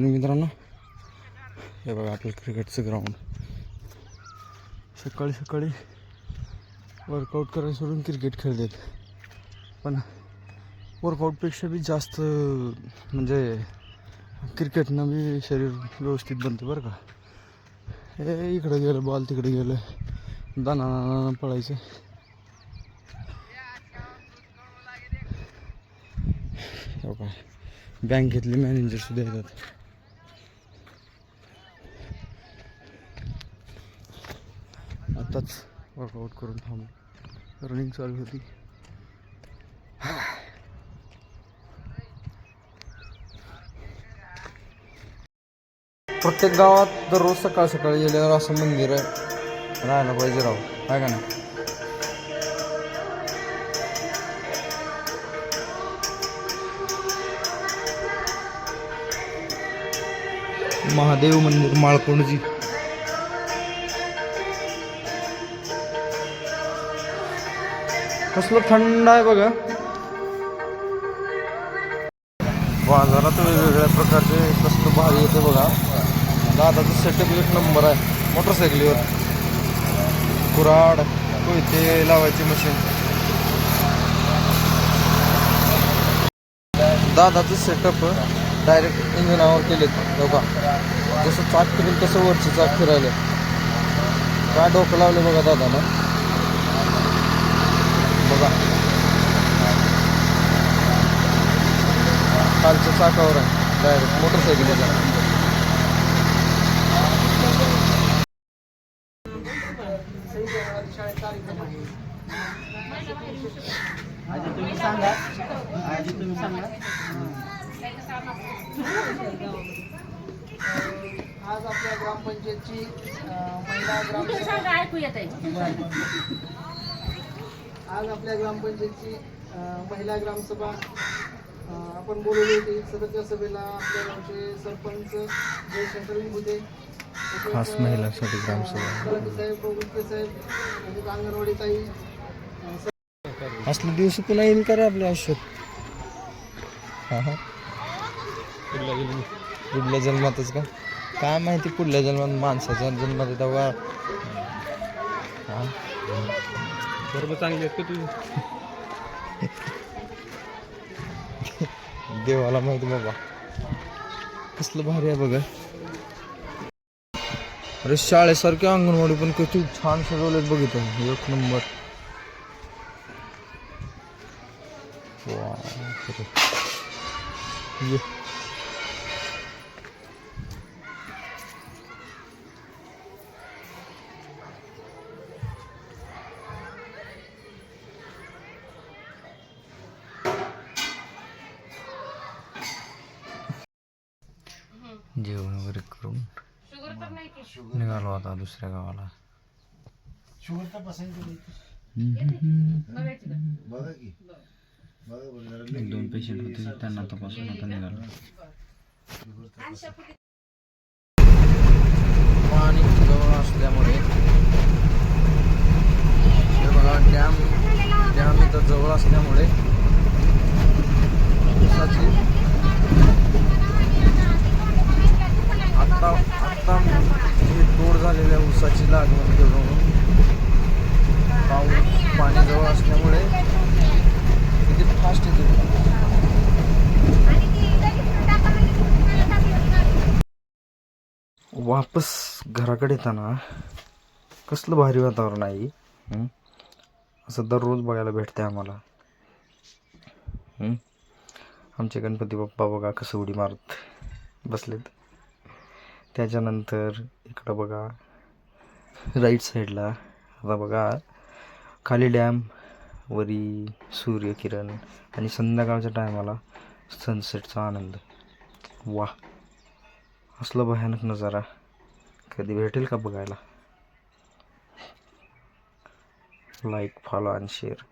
Morning मित्रांनो. हे बघा आपलं क्रिकेटचं ग्राउंड सकाळी सकाळी वर्कआउट करायला सोडून क्रिकेट खेळतात. पण वर्कआउटपेक्षा बी जास्त म्हणजे क्रिकेटनं बी शरीर व्यवस्थित बनते बरं का. हे इकडं गेलं बॉल तिकडे गेलं. दाना पळायचं. हो काय बँकेतले मॅनेजर सुद्धा येतात. आताच वर्कआउट करून थांबलो. रनिंग चालू होती. प्रत्येक गावात दररोज सकाळ सकाळी गेल्यावर असं मंदिर राहायला पाहिजे राव. काय का नाही? महादेव मंदिर माळकोणजी कसलं थंड आहे बघा. बाजारात वेगवेगळ्या प्रकारचे कसलं भारी येते बघा. दादाचं सेटअप एक नंबर आहे. मोटरसायकलीवर कुराड कोयते लावायची मशीन दादाचं सेटअप डायरेक्ट इंजिनावर केलेत बघा. जसं चाक फिरेल तसं वरचं चाक फिरायला काय डोकं लावलं बघा दादानं. बघा. खालच्या चाकावर आहे. डायरेक्ट तुम्ही सांगा आजी तुम्ही सांगा आज आपल्या ग्रामपंचायतची महिला ग्राम सांगा? ऐकू येत आहे आज आपल्या ग्रामपंचायतची महिला ग्रामसभा आपण बोलवली होती. सदस्य सभेला आपल्या गावचे सरपंच जयशंकर तसेच, खास महिलांसाठी ग्रामसभा. साहेब प्रभुत्व साहेब अंगणवाडी ताई अं, असले दिवस पुन्हा येईल का रे आपल्या आयुष्यात हा हा. पुढल्या जन्मातच का? काय माहिती पुढल्या जन्मात माणसाच्या जन्मात तेव्हा. हा. धर्म चांगले आहेत का तुम्ही देवाला माहिती बाबा. कसलं भारी आहे बघा. अरे शाळेसारखे अंगणवाडी पण किती छान सजवलेत बघितलं एक नंबर. वा जेवण वगैरे करून निघालो आता दुसऱ्या गावाला. एक दोन पेशंट होते त्यांना तपासून आता निघालो. पाणी जवळ असल्यामुळे बघा डॅम डॅम इथं जवळ असल्यामुळे झालेल्या ऊसाची लागवड करून पाऊस पाणी जवळ असल्यामुळे किती फास्ट येते वापस घराकडे येताना कसलं भारी वातावरण आहे असं दररोज बघायला भेटते आम्हाला. आमचे गणपती बाप्पा बघा कसं उडी मारत बसलेत. त्याच्यानंतर इकडं बघा. राईट साईडला. आता बघा खाली डॅम वरी सूर्यकिरण आणि संध्याकाळच्या टायमाला सनसेटचा आनंद. वा असलं भयानक नजारा. कधी भेटेल का बघायला? लाईक फॉलो आणि शेअर.